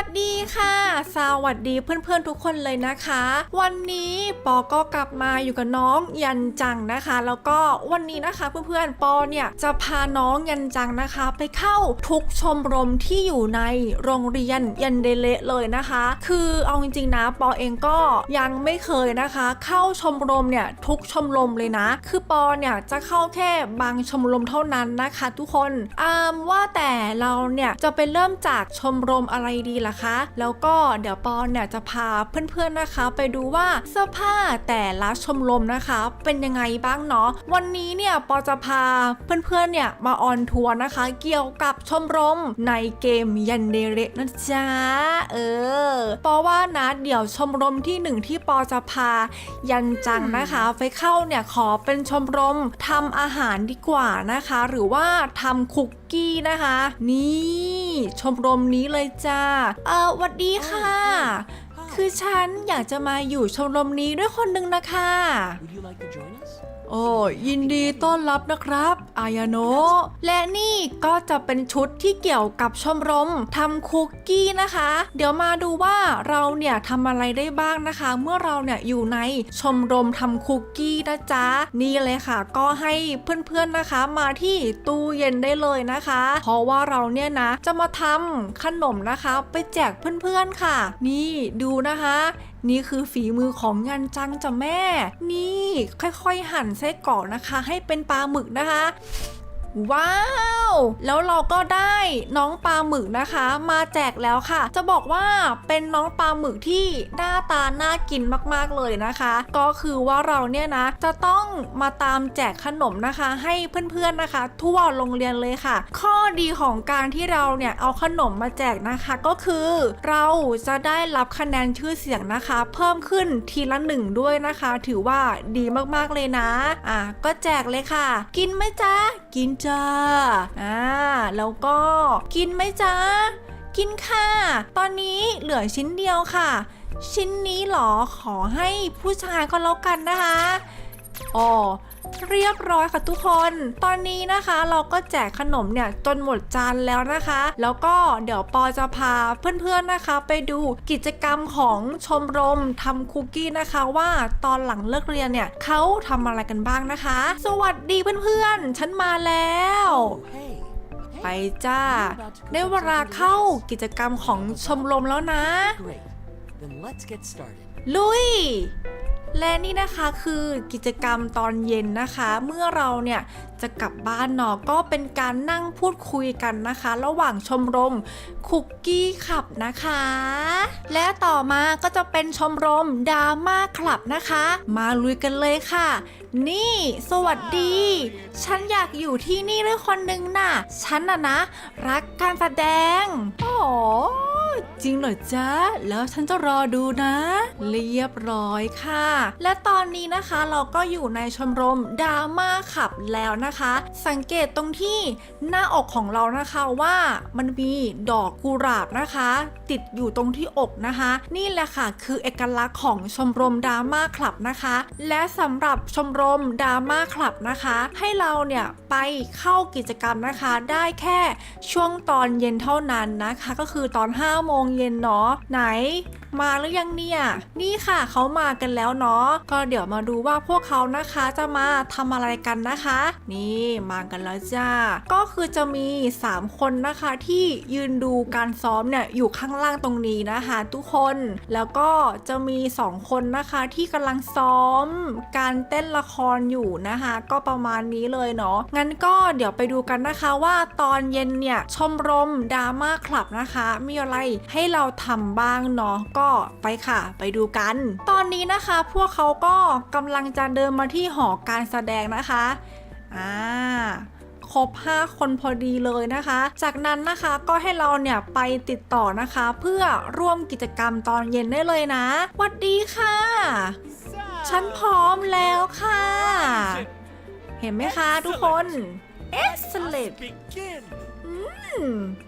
วัสดีค่ะ สวัสดีเพื่อนๆทุกคนเลยนะคะ วันนี้ปอก็กลับมาอยู่กับน้องยันจังนะคะ แล้วก็วันนี้นะคะเพื่อนๆปอเนี่ยจะพาน้องยันจังนะคะ ไปเข้าทุกชมรมที่อยู่ในโรงเรียนยันเดเลเลยนะคะ คือเอาจริงๆนะปอเองก็ยังไม่เคยนะคะ เข้าชมรมเนี่ยทุกชมรมเลยนะ คือปอเนี่ยจะเข้าแค่บางชมรมเท่านั้นนะคะ ทุกคนอ่าว่าแต่เราเนี่ยจะไปเริ่มจากชมรมอะไรดีล่ะคะ แล้วก็เดี๋ยวปอเนี่ยจะพาเพื่อนๆนะคะ ไปดูว่าเสื้อผ้าแต่ละชมรมนะคะ เป็นยังไงบ้างเนาะวันนี้เนี่ยปอจะพาเพื่อนๆเนี่ยมาออนทัวร์นะคะ เกี่ยวกับชมรมในเกมยันเดเรนะจ๊ะเออปอว่านะเดี๋ยวชมรมที่หนึ่งที่ปอจะพายันจังนะคะไปเข้าเนี่ยขอเป็นชมรมทำอาหารดีกว่านะคะ หรือว่าทำคุกกี้นะคะ นี่ ชมรมนี้เลยจ้า เออวัสดีค่ะ คือฉันอยากจะมาอยู่ชมรมนี้ด้วยคนหนึ่งนะคะ Would you like to join us? โอ้ยินดีต้อนรับนะครับ อายาโนะและนี่ก็จะเป็นชุดที่เกี่ยวกับชมรมทำคุกกี้นะคะ เดี๋ยวมาดูว่าเราเนี่ยทำอะไรได้บ้างนะคะ เมื่อเราเนี่ยอยู่ในชมรมทำคุกกี้นะจ๊ะ นี่เลยค่ะ ก็ให้เพื่อนๆนะคะ มาที่ตู้เย็นได้เลยนะคะ เพราะว่าเราเนี่ยนะจะมาทำขนมนะคะ ไปแจกเพื่อนๆค่ะ นี่ดูนะคะ นี่คือฝีมือของยันจังจ้ะแม่ นี่ค่อยๆหั่นไส้กรอกนะคะ ให้เป็นปลาหมึกนะคะ ว้าว แล้วเราก็ได้น้องปลาหมึกนะคะ มาแจกแล้วค่ะ จะบอกว่าเป็นน้องปลาหมึกที่หน้าตาน่ากินมากๆเลยนะคะ ก็คือว่าเราเนี่ยนะ จะต้องมาตามแจกขนมนะคะ ให้เพื่อนๆนะคะ ทั่วโรงเรียนเลยค่ะ ข้อดีของการที่เราเนี่ยเอาขนมมาแจกนะคะ ก็คือเราจะได้รับคะแนนชื่อเสียงนะคะ เพิ่มขึ้นทีละหนึ่งด้วยนะคะ ถือว่าดีมากๆเลยนะ อะก็แจกเลยค่ะ กินไหมจ๊ะกินจาอ่าแล้วก็กินไหมจ้ากินค่ะ ตอนนี้เหลือชิ้นเดียวค่ะ ชิ้นนี้หรอขอให้ผู้ชายก็แล้วกันนะคะอ๋อ เรียบร้อยค่ะทุกคน ตอนนี้นะคะเราก็แจกขนมเนี่ยจนหมดจานแล้วนะคะ แล้วก็เดี๋ยวปอจะพาเพื่อนๆนะคะ ไปดูกิจกรรมของชมรมทำคุกกี้นะคะ ว่าตอนหลังเลิกเรียนเนี่ยเขาทำอะไรกันบ้างนะคะ สวัสดีเพื่อนๆ ฉันมาแล้ว Hey. ไปจ้า ได้เวลาเข้ากิจกรรมของชมรมแล้วนะ Great. Then let's get started. ลุย และนี่นะคะคือกิจกรรมตอนเย็นนะคะ เมื่อเราเนี่ยจะกลับบ้านเนาะก็เป็นการนั่งพูดคุยกันนะคะ ระหว่างชมรมคุกกี้ขับนะคะ และต่อมาก็จะเป็นชมรมดราม่าคลับนะคะ มาลุยกันเลยค่ะ นี่ สวัสดี ฉันอยากอยู่ที่นี่ด้วยคนหนึ่งน่ะ ฉันน่ะนะ รักการแสดงอ๋อจริงเหรอจ๊ะ แล้วฉันจะรอดูนะ เรียบร้อยค่ะ และตอนนี้นะคะเราก็อยู่ในชมรมดราม่าขับแล้วนะคะ สังเกตตรงที่หน้าอกของเรานะคะว่ามันมีดอกกุหลาบนะคะ ติดอยู่ตรงที่อกนะคะ นี่แหละค่ะ คือเอกลักษณ์ของชมรมดราม่าคลับนะคะ และสำหรับชมรมดราม่าคลับนะคะ ให้เราเนี่ยไปเข้ากิจกรรมนะคะ ได้แค่ช่วงตอนเย็นเท่านั้นนะคะ ก็คือตอน5โมงเย็นเนาะไหนมาหรือยังเนี่ยนี่ค่ะเขามากันแล้วเนาะก็เดี๋ยวมาดูว่าพวกเขานะคะจะมาทำอะไรกันนะคะนี่มากันแล้วจ้า ก็คือจะมี 3 คนนะคะที่ยืนดูการซ้อมเนี่ยอยู่ข้างล่างตรงนี้นะคะทุกคน แล้วก็จะมี 2 คนนะคะที่กำลังซ้อม การเต้นละครอยู่นะคะ ก็ประมาณนี้เลยเนาะงั้นก็เดี๋ยวไปดูกันนะคะว่าตอนเย็นเนี่ยชมรมดราม่าคลับนะคะ มีอะไรให้เราทำบ้างเนาะก็ไปค่ะ ไปดูกัน ตอนนี้นะคะพวกเขาก็กำลังจะเดินมาที่หอการแสดงนะคะ อ่าครบ 5 คนพอดีเลยนะคะ จากนั้นนะคะก็ให้เราเนี่ยไปติดต่อนะคะ เพื่อร่วมกิจกรรมตอนเย็นได้เลยนะหวัดดีค่ะ ฉันพร้อมแล้วค่ะ เห็นไหมคะทุกคน excellent Begin. เห็นน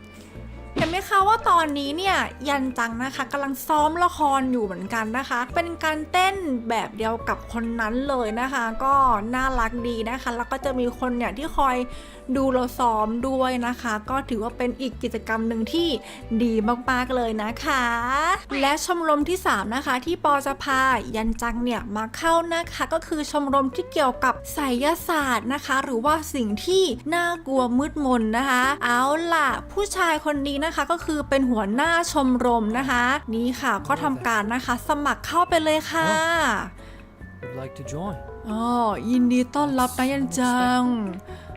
ไหมคะว่าตอนนี้เนี่ยยันจังนะคะกำลังซ้อมละครอยู่เหมือนกันนะคะ เป็นการเต้นแบบเดียวกับคนนั้นเลยนะคะ ก็น่ารักดีนะคะ แล้วก็จะมีคนเนี่ยที่คอยดูเราซ้อมด้วยนะคะ ก็ถือว่าเป็นอีกกิจกรรมหนึ่งที่ดีมากๆเลยนะคะ และชมรมที่ 3 นะคะ ที่ปอจะพายันจังเนี่ยมาเข้านะคะก็คือชมรมที่เกี่ยวกับไสยศาสตร์นะคะ หรือว่าสิ่งที่น่ากลัวมืดมนนะคะ เอาล่ะ ผู้ชายคนนี้นะคะก็คือเป็นหัวหน้าชมรมนะคะ นี่ค่ะก็ทำการนะคะ สมัครเข้าไปเลยค่ะ Would like to join. อ๋อยินดีต้อนรับนะยันจัง Wonderful.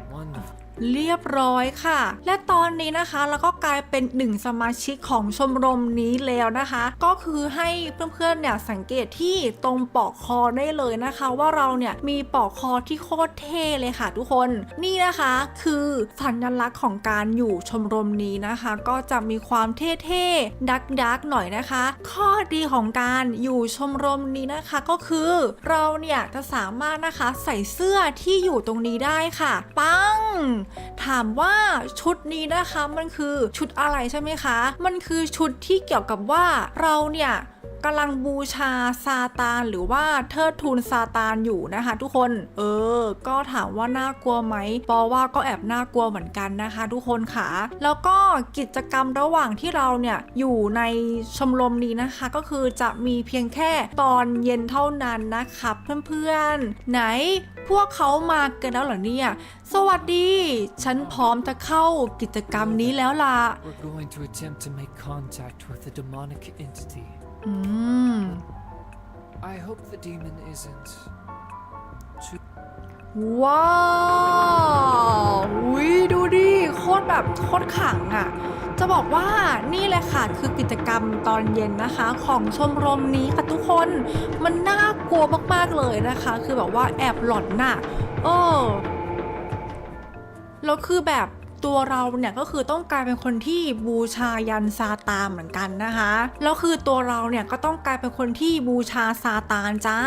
เรียบร้อยค่ะ และตอนนี้นะคะแล้วก็กลายเป็นหนึ่งสมาชิกของชมรมนี้แล้วนะคะ ก็คือให้เพื่อนๆเนี่ยสังเกตที่ตรงปลอกคอได้เลยนะคะ ว่าเราเนี่ยมีปลอกคอที่โคตรเท่เลยค่ะทุกคนนี่นะคะคือสัญลักษณ์ของการอยู่ชมรมนี้นะคะ ก็จะมีความเท่ๆดักดักหน่อยนะคะ ข้อดีของการอยู่ชมรมนี้นะคะก็คือเราเนี่ยจะสามารถนะคะใส่เสื้อที่อยู่ตรงนี้ได้ค่ะ ปัง ถามว่าชุดนี้นะคะมันคือชุดอะไรใช่ไหมคะ มันคือชุดที่เกี่ยวกับว่าเราเนี่ย กำลังบูชาซาตานหรือว่าเทิดทูนซาตานอยู่นะคะ ทุกคน เออ ก็ถามว่าน่ากลัวไหมปอว่าก็แอบน่ากลัวเหมือนกันนะคะ ทุกคนค่ะ แล้วก็กิจกรรมระหว่างที่เราเนี่ยอยู่ในชมรมนี้นะคะ ก็คือจะมีเพียงแค่ตอนเย็นเท่านั้นนะคะเพื่อนๆ ไหนพวกเขามากันแล้วเหรอเนี่ย สวัสดี ฉันพร้อมจะเข้ากิจกรรมนี้แล้วล่ะ We're going to attempt to make contact with a demonic entity. อืม I hope the demon isn't too ว้าววิดูดิ โคตรแบบโคตรขลังอะ่ะ จะบอกว่านี่แหละค่ะ คือกิจกรรมตอนเย็นนะคะ ของชมรมนี้ค่ะทุกคน มันน่ากลัวมาก ๆ เลยนะคะ คือแบบว่าแอบหลอนน่ะเออแล้วคือแบบ ตัวเราเนี่ยก็คือต้องกลายเป็นคนที่บูชายันซาตานเหมือนกันนะคะแล้วคือตัวเราเนี่ยก็ต้องกลายเป็นคนที่บูชาซาตานจ้า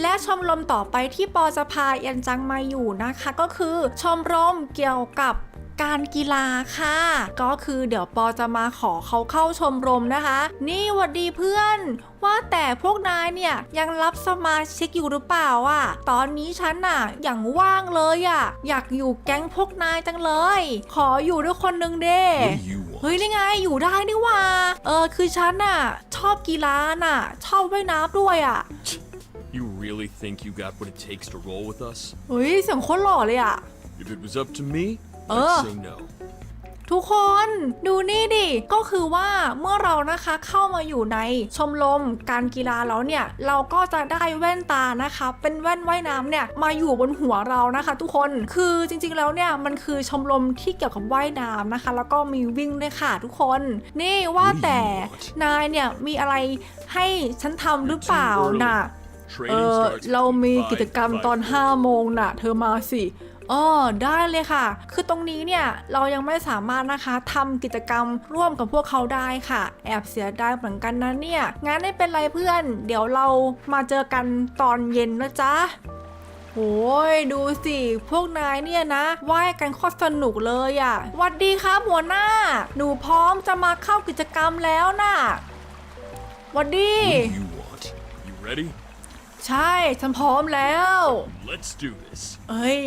และชมรมต่อไปที่ปอจะพาเอียนจังมาอยู่นะคะ ก็คือชมรมเกี่ยวกับ การกีฬาค่ะ ก็คือเดี๋ยวปอจะมาขอเขาเข้าชมรมนะคะ นี่หวัดดีเพื่อนว่าแต่พวกนายเนี่ยยังรับสมาชิกอยู่หรือเปล่าอะตอนนี้ฉันน่ะอย่างว่างเลยอะอยากอยู่แก๊งพวกนายจังเลย ขออยู่ด้วยคนนึงเด้ What do you want? เฮ้ยนี่ไงอยู่ได้นี่หว่า เออคือฉันน่ะชอบกีฬาน่ะ ชอบว่ายน้ำด้วยอะ You really think you got what it takes to roll with us? เฮ้ยเสียงโคตรหล่อเลยอะ If it was up to me, Uh. I'd say no. ทุกคนดูนี่ดิ ก็คือว่าเมื่อเรานะคะเข้ามาอยู่ในชมรมการกีฬาแล้วเนี่ย เราก็จะได้แว่นตานะคะ เป็นแว่นว่ายน้ำเนี่ยมาอยู่บนหัวเรานะคะ ทุกคนคือจริงๆแล้วเนี่ยมันคือชมรมที่เกี่ยวกับว่ายน้ำนะคะ แล้วก็มีวิ่งด้วยค่ะทุกคน นี่ว่าแต่นายเนี่ยมีอะไรให้ฉันทำหรือเปล่าน่ะเอ Training อ starts เรามี between กิจกรรม5 and ตอน 5:30. 5โมงน่ะ เธอมาสิ อ๋อได้เลยค่ะ คือตรงนี้เนี่ยเรายังไม่สามารถนะคะทำกิจกรรมร่วมกับพวกเขาได้ค่ะ แอบเสียดายเหมือนกันนะเนี่ย งั้นไม่เป็นไรเพื่อน เดี๋ยวเรามาเจอกันตอนเย็นนะจ๊ะโอ้ยดูสิ พวกนายเนี่ยนะว่ายกันโคตรสนุกเลยอะ่ะหวัดดีครับหัวหน้า หนูพร้อมจะมาเข้ากิจกรรมแล้วน่ะหวัดดี What do you want? You ready? ใช่ ฉันพร้อมแล้ว Let's do this. เอ้ย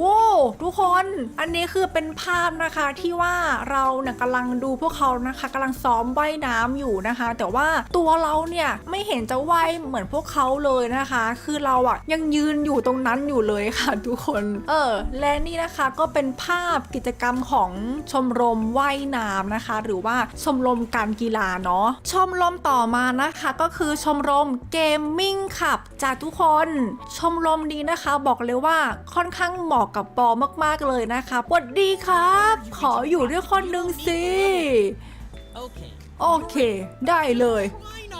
ว้าวทุกคน อันนี้คือเป็นภาพนะคะที่ว่าเราเนี่ยกำลังดูพวกเขานะคะกำลังซ้อมว่ายน้ำอยู่นะคะ แต่ว่าตัวเราเนี่ยไม่เห็นจะว่ายเหมือนพวกเขาเลยนะคะ คือเราอะยังยืนอยู่ตรงนั้นอยู่เลยค่ะทุกคน เออ และนี่นะคะก็เป็นภาพกิจกรรมของชมรมว่ายน้ำนะคะ หรือว่าชมรมการกีฬาเนาะชมรมต่อมานะคะก็คือชมรมเกมมิ่งขับจ้าทุกคน ชมรมนี้นะคะบอกเลยว่าค่อนข้างเหมาะกับปอมากๆเลยนะคะสวัสดีครับ ขออยู่ด้วยคนหนึ่งสิ Okay. โอเค ได้เลย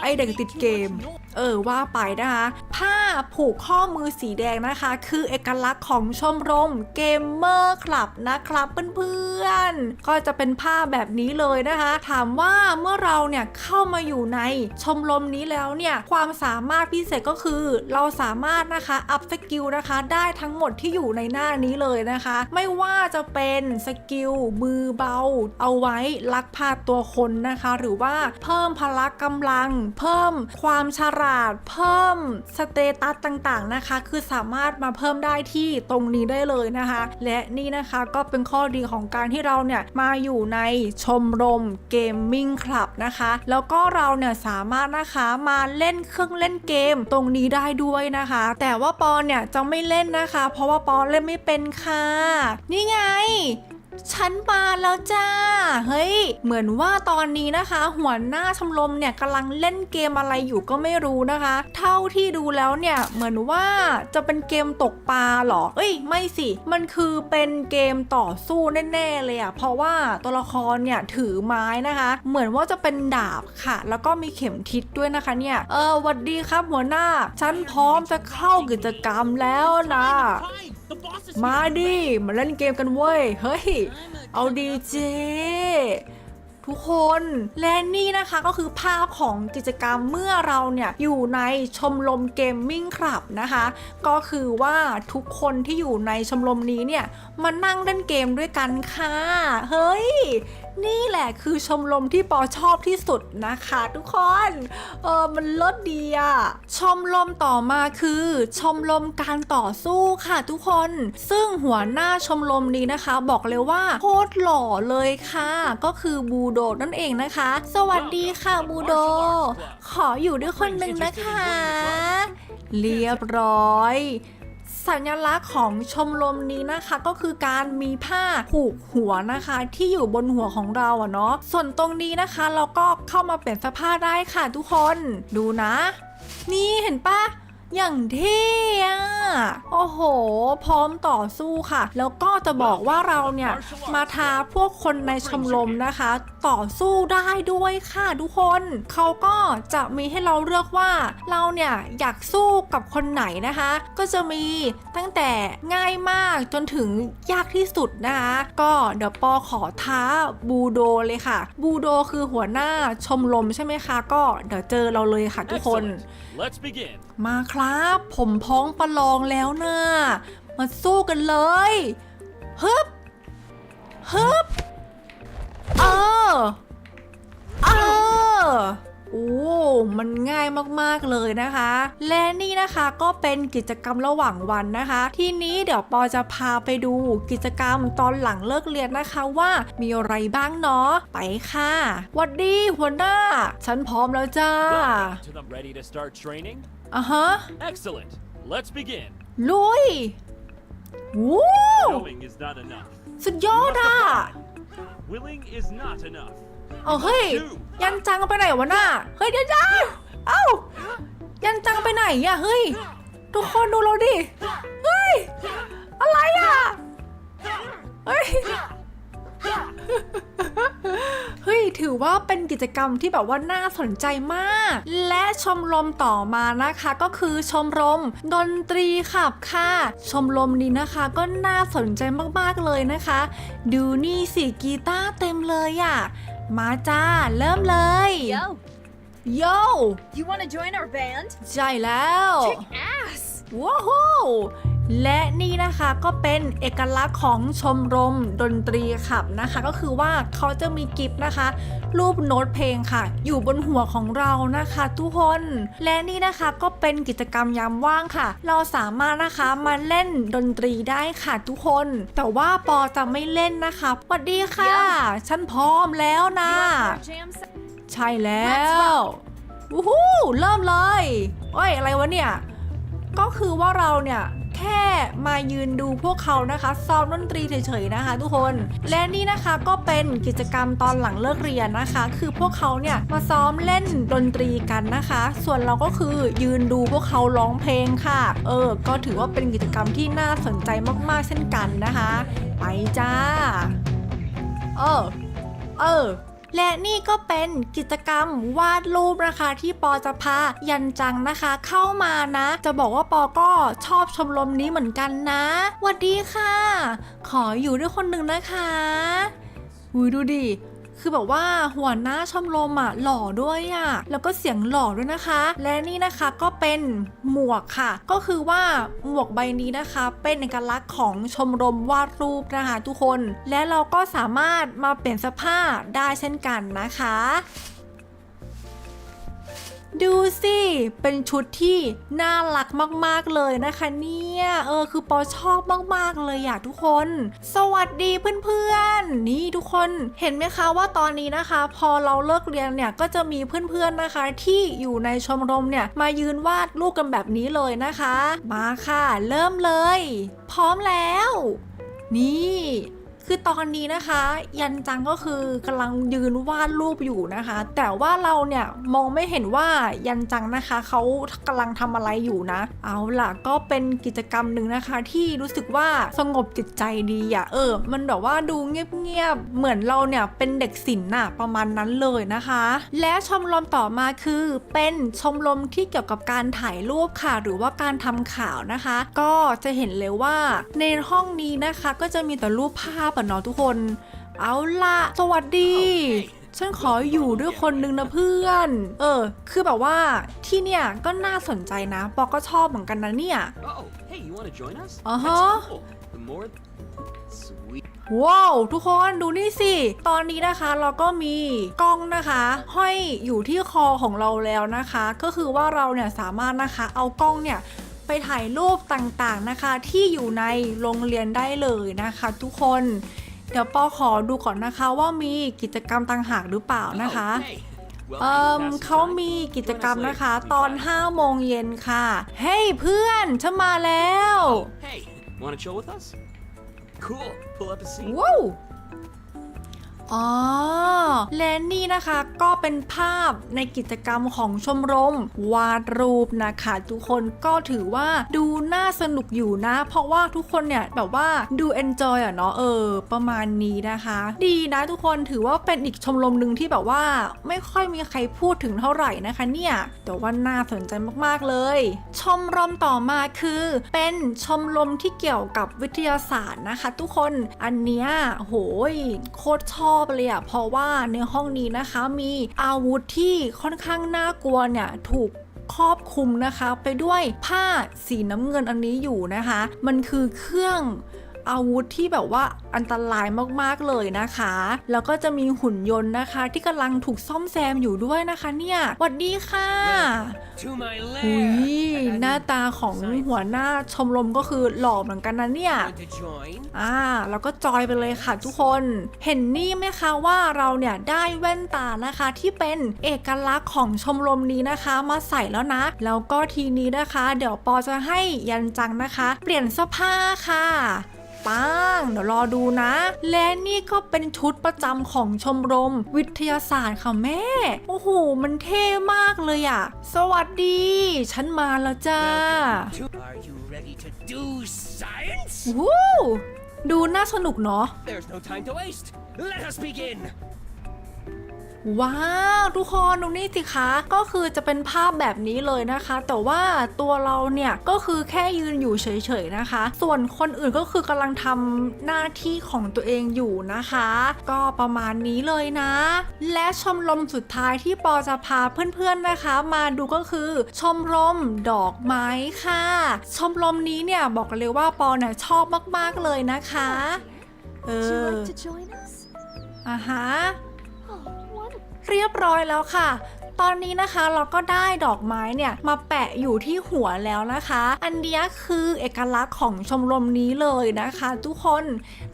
ไอเด็กติดเกมเออว่าไปนะคะ ผ้าผูกข้อมือสีแดงนะคะ คือเอกลักษณ์ของชมรมเกมเมอร์คลับนะครับเพื่อนๆ ก็จะเป็นผ้าแบบนี้เลยนะคะ ถามว่าเมื่อเราเนี่ยเข้ามาอยู่ในชมรมนี้แล้วเนี่ยความสามารถพิเศษก็คือเราสามารถนะคะอัพสกิลนะคะได้ทั้งหมดที่อยู่ในหน้านี้เลยนะคะ ไม่ว่าจะเป็นสกิลมือเบา เอาไว้ลักพาตัวคนนะคะ หรือว่าเพิ่มพละกำลัง เพิ่มความฉลาดเพิ่มสเตตัสต่างๆนะคะ คือสามารถมาเพิ่มได้ที่ตรงนี้ได้เลยนะคะ และนี่นะคะก็เป็นข้อดีของการที่เราเนี่ยมาอยู่ในชมรมเกมมิ่งคลับนะคะ แล้วก็เราเนี่ยสามารถนะคะมาเล่นเครื่องเล่นเกมตรงนี้ได้ด้วยนะคะ แต่ว่าปอนเนี่ยจะไม่เล่นนะคะ เพราะว่าปอนเล่นไม่เป็นค่ะ นี่ไง ฉันมาแล้วจ้า เฮ้ย เหมือนว่าตอนนี้นะคะ หัวหน้าชมรมเนี่ยกำลังเล่นเกมอะไรอยู่ก็ไม่รู้นะคะ เท่าที่ดูแล้วเนี่ยเหมือนว่าจะเป็นเกมตกปลาเหรอ เอ้ย ไม่สิ มันคือเป็นเกมต่อสู้แน่ๆเลยอะเพราะว่าตัวละครเนี่ยถือไม้นะคะ เหมือนว่าจะเป็นดาบค่ะ แล้วก็มีเข็มทิศด้วยนะคะเนี่ย เออหวัดดีครับหัวหน้า ฉันพร้อมจะเข้ากิจกรรมแล้วนะ มาดิ มาเล่นเกมกันเว้ย เฮ้ย เอาดีเจ ทุกคนและนี่นะคะก็คือภาพของกิจกรรมเมื่อเราเนี่ย อยู่ในชมรมเกมมิ่งคลับนะคะ ก็คือว่าทุกคนที่อยู่ในชมรมนี้เนี่ย มานั่งเล่นเกมด้วยกันค่ะ เฮ้ย นี่แหละคือชมรมที่ปอชอบที่สุดนะคะทุกคน เออมันเลิศดีอะชมรมต่อมาคือ ชมรมการต่อสู้ค่ะทุกคน ซึ่งหัวหน้าชมรมนี้นะคะ บอกเลยว่าโคตรหล่อเลยค่ะ ก็คือบูโดนั่นเองนะคะ สวัสดีค่ะบูโด ขออยู่ด้วยคนหนึ่งนะคะ เรียบร้อย สัญลักษณ์ของชมรมนี้นะคะก็คือการมีผ้าผูกหัวนะคะ ที่อยู่บนหัวของเราอะเนาะส่วนตรงนี้นะคะ เราก็เข้ามาเปลี่ยนเสื้อผ้าได้ค่ะทุกคน ดูนะ นี่เห็นปะ อย่างเท่อะโอ้โห พร้อมต่อสู้ค่ะ แล้วก็จะบอกว่าเราเนี่ยมาท้าพวกคนในชมรมนะคะ ต่อสู้ได้ด้วยค่ะทุกคนเขาก็จะมีให้เราเลือกว่าเราเนี่ยอยากสู้กับคนไหนนะคะ ก็จะมีตั้งแต่ง่ายมากจนถึงยากที่สุดนะคะ ก็เดี๋ยวปอขอท้าบูโดเลยค่ะ บูโดคือหัวหน้าชมรมใช่ไหมคะ ก็เดี๋ยวเจอเราเลยค่ะทุกคนมาครับ ผมพ้องประลองแล้วนะมาสู้กันเลยฮึบฮึบเออเออโอ้ มันง่ายมากๆเลยนะคะ และนี่นะคะก็เป็นกิจกรรมระหว่างวันนะคะ ทีนี้เดี๋ยวปอจะพาไปดูกิจกรรมตอนหลังเลิกเรียนนะคะว่ามีอะไรบ้างเนาะ ไปค่ะวัดดีหัวหน้า ฉันพร้อมแล้วจ้า Welcome to the ready to start training. อะฮะ Excellent. Let's begin. ลุยวู้ Knowing is not enough. สุดยอดอะ Willing is not enough. เอาเฮ้ย ยันจังไปไหนวะน่ะ เฮ้ยเดี๋ยวจ้าเอ้า ยันจังไปไหนอะเฮ้ย ทุกคนดูเราดิ เฮ้ย อะไรอะ เฮ้ย เฮ้ย ถือว่าเป็นกิจกรรมที่แบบว่าน่าสนใจมาก และชมรมต่อมานะคะ ก็คือชมรมดนตรีขับค่ะ ชมรมนี้นะคะก็น่าสนใจมากๆเลยนะคะ ดูนี่สิกีตาร์เต็มเลยอะ่ะ มาจ้า เริ่มเลย Yo, โย you want to join our band? ใช่แล้ว Kick ass! ว้าว และนี่นะคะก็เป็นเอกลักษณ์ของชมรมดนตรีขับนะคะ ก็คือว่าเขาจะมีกิฟต์นะคะ รูปโน้ตเพลงค่ะ อยู่บนหัวของเรานะคะ ทุกคน และนี่นะคะก็เป็นกิจกรรมยามว่างค่ะ เราสามารถนะคะมาเล่นดนตรีได้ค่ะทุกคน แต่ว่าปอจะไม่เล่นนะคะสวัสดีค่ะ ฉันพร้อมแล้วนะ You want our jam se- ใช่แล้ววู้ฮู้เริ่มเลยเอ้ยอะไรวะเนี่ยก็คือว่าเราเนี่ยแค่มายืนดูพวกเขานะคะซ้อมดนตรีเฉยๆนะคะ ทุกคน และนี่นะคะก็เป็นกิจกรรมตอนหลังเลิกเรียนนะคะ คือพวกเขาเนี่ยมาซ้อมเล่นดนตรีกันนะคะ ส่วนเราก็คือยืนดูพวกเขาร้องเพลงค่ะ เออ ก็ถือว่าเป็นกิจกรรมที่น่าสนใจมากๆเช่นกันนะคะ ไปจ้า เออ เออ และนี่ก็เป็นกิจกรรมวาดรูปนะคะที่ปอจะพายันจังนะคะ เข้ามานะ จะบอกว่าปอก็ชอบชมรมนี้เหมือนกันนะวัสดีค่ะ ขออยู่ด้วยคนหนึ่งนะคะอุ้ยดูดิ คือแบบว่าหัวหน้าชมรมอะหล่อด้วยอะแล้วก็เสียงหล่อด้วยนะคะ และนี่นะคะก็เป็นหมวกค่ะ ก็คือว่าหมวกใบนี้นะคะ เป็นเอกลักษณ์ของชมรมวาดรูปนะคะทุกคน และเราก็สามารถมาเปลี่ยนเสภาพได้เช่นกันนะคะ ดูสิ เป็นชุดที่น่ารักมากๆเลยนะคะเนี่ย เออคือปอชอบมากๆเลยอยากทุกคน สวัสดีเพื่อนๆ นี่ทุกคน เห็นไหมคะว่าตอนนี้นะคะ พอเราเลิกเรียนเนี่ยก็จะมีเพื่อนๆนะคะ ที่อยู่ในชมรมเนี่ยมายืนวาดรูปกันแบบนี้เลยนะคะ มาค่ะ เริ่มเลย พร้อมแล้ว นี่ คือตอนนี้นะคะ ยันจังก็คือกำลังยืนวาดรูปอยู่นะคะ แต่ว่าเราเนี่ยมองไม่เห็นว่ายันจังนะคะเขากำลังทำอะไรอยู่นะ เอาล่ะก็เป็นกิจกรรมหนึ่งนะคะ ที่รู้สึกว่าสงบจิตใจดีอะเออ มันแบบว่าดูเงียบๆเหมือนเราเนี่ยเป็นเด็กศิลป์น่ะประมาณนั้นเลยนะคะ และชมรมต่อมาคือเป็นชมรมที่เกี่ยวกับการถ่ายรูปค่ะ หรือว่าการทำข่าวนะคะ ก็จะเห็นเลยว่าในห้องนี้นะคะก็จะมีแต่รูปภาพอะเนาะทุกคน เอาล่ะสวัสดี ฉันขออยู่ด้วยคนนึงนะเพื่อน เออ คือแบบว่าที่เนี่ยก็น่าสนใจนะปอก็ชอบเหมือนกันนะเนี่ย Oh, hey, you want to join us? Uh-huh. That's cool. The more. Sweet. ว้าวทุกคนดูนี่สิ ตอนนี้นะคะเราก็มีกล้องนะคะ ห้อยอยู่ที่คอของเราแล้วนะคะ ก็คือว่าเราเนี่ยสามารถนะคะเอากล้องเนี่ย ไปถ่ายรูปต่างๆนะคะ ที่อยู่ในโรงเรียนได้เลยนะคะทุกคน เดี๋ยวปอขอดูก่อนนะคะว่ามีกิจกรรมต่างหากหรือเปล่านะคะ Oh, hey. Well, เอ่ม pass the เขา time? มีกิจกรรมนะคะ Join us later. ตอน5โมงเย็นค่ะ เฮ้ยเพื่อนฉันมาแล้ว Hey, want to chill with us? Cool. Pull up a seat. ว้าว อ๋อ และนี่นะคะก็เป็นภาพในกิจกรรมของชมรม วาดรูปนะคะทุกคนก็ถือว่าดูน่าสนุกอยู่นะ เพราะว่าทุกคนเนี่ยแบบว่าดู enjoy อะเนาะเออ ประมาณนี้นะคะ ดีนะทุกคนถือว่าเป็นอีกชมรมหนึ่งที่แบบว่า ไม่ค่อยมีใครพูดถึงเท่าไหร่นะคะเนี่ยแต่ว่าน่าสนใจมากๆเลย ชมรมต่อมาคือ เป็นชมรมที่เกี่ยวกับวิทยาศาสตร์นะคะ ทุกคนอันเนี้ยโหยโคตรชอบเลยอะเพราะว่าในห้องนี้นะคะมีอาวุธที่ค่อนข้างน่ากลัวเนี่ยถูกครอบคลุมนะคะ ไปด้วยผ้าสีน้ำเงินอันนี้อยู่นะคะ มันคือเครื่อง อาวุธที่แบบว่าอันตรายมากๆเลยนะคะ แล้วก็จะมีหุ่นยนต์นะคะ ที่กำลังถูกซ่อมแซมอยู่ด้วยนะคะเนี่ยสวัสดีค่ะ To my อุย lair. หน้าตาของหัวหน้าชมรมก็คือหล่อเหมือนกันนะเนี่ย Want to join? อ่าแล้วก็จอยไปเลยค่ะทุกคน เห็นนี่ไหมคะว่าเราเนี่ยได้แว่นตานะคะที่เป็นเอกลักษณ์ของชมรมนี้นะคะมาใส่แล้วนะ แล้วก็ทีนี้นะคะ เดี๋ยวปอจะให้ยันจังนะคะ เปลี่ยนเสื้อผ้าค่ะ ปังเดี๋ยวรอดูนะ และนี่ก็เป็นชุดประจำของชมรม วิทยาศาสตร์ค่ะแม่ โอ้โห มันเท่มากเลยอะสวัสดี ฉันมาแล้วจ้า To- Are you ready to do science? วู้ดูน่าสนุกเนาะ There's no time to waste. Let us begin. ว้าวทุกคนดูนี่สิคะก็คือจะเป็นภาพแบบนี้เลยนะคะ แต่ว่าตัวเราเนี่ยก็คือแค่ยืนอยู่เฉยๆนะคะ ส่วนคนอื่นก็คือกำลังทำหน้าที่ของตัวเองอยู่นะคะ ก็ประมาณนี้เลยนะ และชมรมสุดท้ายที่ปอจะพาเพื่อนๆนะคะ มาดูก็คือ ชมรมดอกไม้ค่ะ ชมรมนี้เนี่ยบอกเลยว่าปอเนี่ยชอบมากๆเลยนะคะเอ Would you อ like to join us? อ่าฮะ Oh, wonderful. เรียบร้อยแล้วค่ะ ตอนนี้นะคะเราก็ได้ดอกไม้เนี่ยมาแปะอยู่ที่หัวแล้วนะคะ อันเนี้ยคือเอกลักษณ์ของชมรมนี้เลยนะคะ ทุกคน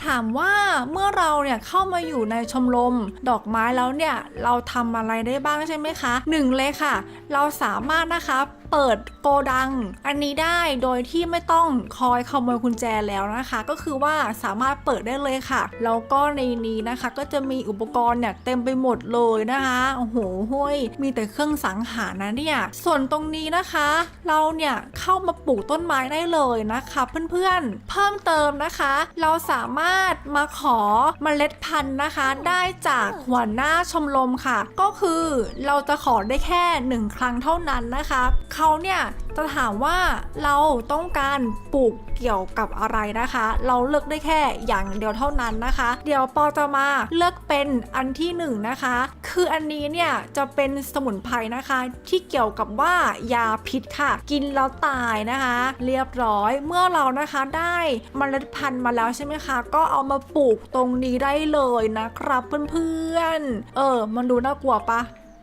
ถามว่าเมื่อเราเนี่ยเข้ามาอยู่ในชมรมดอกไม้แล้วเนี่ยเราทำอะไรได้บ้างใช่ไหมคะหนึ่งเลยค่ะ เราสามารถนะคะเปิดโกดัง อันนี้ได้โดยที่ไม่ต้องคอยขโมยกุญแจแล้วนะคะ ก็คือว่าสามารถเปิดได้เลยค่ะแล้วก็ในนี้นะคะ ก็จะมีอุปกรณ์เนี่ยเต็มไปหมดเลยนะคะโอ้โหห้ยมีแต่เครื่องสังหารนะเนี่ย ส่วนตรงนี้นะคะ เราเนี่ยเข้ามาปลูกต้นไม้ได้เลยนะคะเพื่อนๆ เพิ่มเติมนะคะ เราสามารถมาขอเมล็ดพันธุ์นะคะ ได้จากหัวหน้าชมรมค่ะ ก็คือเราจะขอได้แค่หนึ่งครั้งเท่านั้นนะคะเขาเนี่ย จะถามว่าเราต้องการปลูกเกี่ยวกับอะไรนะคะ เราเลือกได้แค่อย่างเดียวเท่านั้นนะคะ เดี๋ยวปอจะมาเลือกเป็นอันที่หนึ่งนะคะ คืออันนี้เนี่ยจะเป็นสมุนไพรนะคะ ที่เกี่ยวกับว่ายาพิษค่ะ กินแล้วตายนะคะ เรียบร้อยเมื่อเรานะคะได้เมล็ดพันธุ์มาแล้วใช่ไหมคะ ก็เอามาปลูกตรงนี้ได้เลยนะครับเพื่อนๆ เออ มันดูน่ากลัวปะ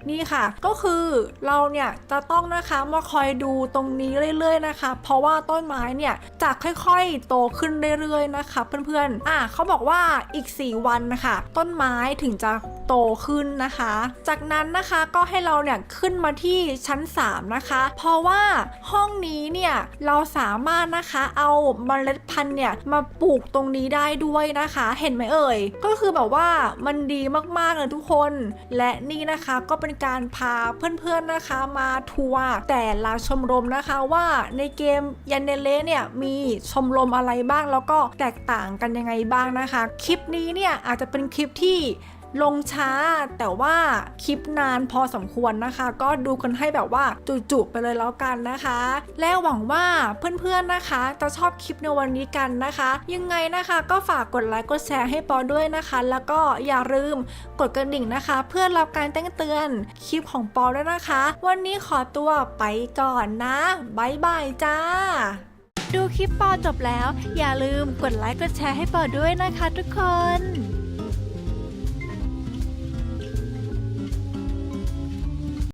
นี่ค่ะ ก็คือเราเนี่ยจะต้องนะคะมาคอยดูตรงนี้เรื่อยๆนะคะ เพราะว่าต้นไม้เนี่ยจะค่อยๆโตขึ้นเรื่อยๆนะคะเพื่อนๆ อะเขาบอกว่าอีก 4 วันนะคะ ต้นไม้ถึงจะโตขึ้นนะคะ จากนั้นนะคะก็ให้เราเนี่ยขึ้นมาที่ชั้น 3 นะคะ เพราะว่าห้องนี้เนี่ยเราสามารถนะคะเอาเมล็ดพันธุ์เนี่ยมาปลูกตรงนี้ได้ด้วยนะคะ เห็นไหมเอ่ย ก็คือแบบว่ามันดีมากๆเลยทุกคน และนี่นะคะก็เป็นการพาเพื่อนๆนะคะมาทัวร์แต่ละชมรมนะคะว่าในเกมยันเนเลเนี่ยมีชมรมอะไรบ้างแล้วก็แตกต่างกันยังไงบ้างนะคะ คลิปนี้เนี่ยอาจจะเป็นคลิปที่ ลงช้า แต่ว่าคลิปนานพอสมควรนะคะ ก็ดูกันให้แบบว่าจุๆไปเลยแล้วกันนะคะ และหวังว่าเพื่อนๆนะคะ จะชอบคลิปในวันนี้กันนะคะ ยังไงนะคะก็ฝากกดไลค์กดแชร์ให้ปอด้วยนะคะ แล้วก็อย่าลืมกดกระดิ่งนะคะ เพื่อรับการแจ้งเตือนคลิปของปอด้วยนะคะ วันนี้ขอตัวไปก่อนนะบายบายจ้าดูคลิปปอจบแล้ว อย่าลืมกดไลค์กดแชร์ให้ปอด้วยนะคะทุกคน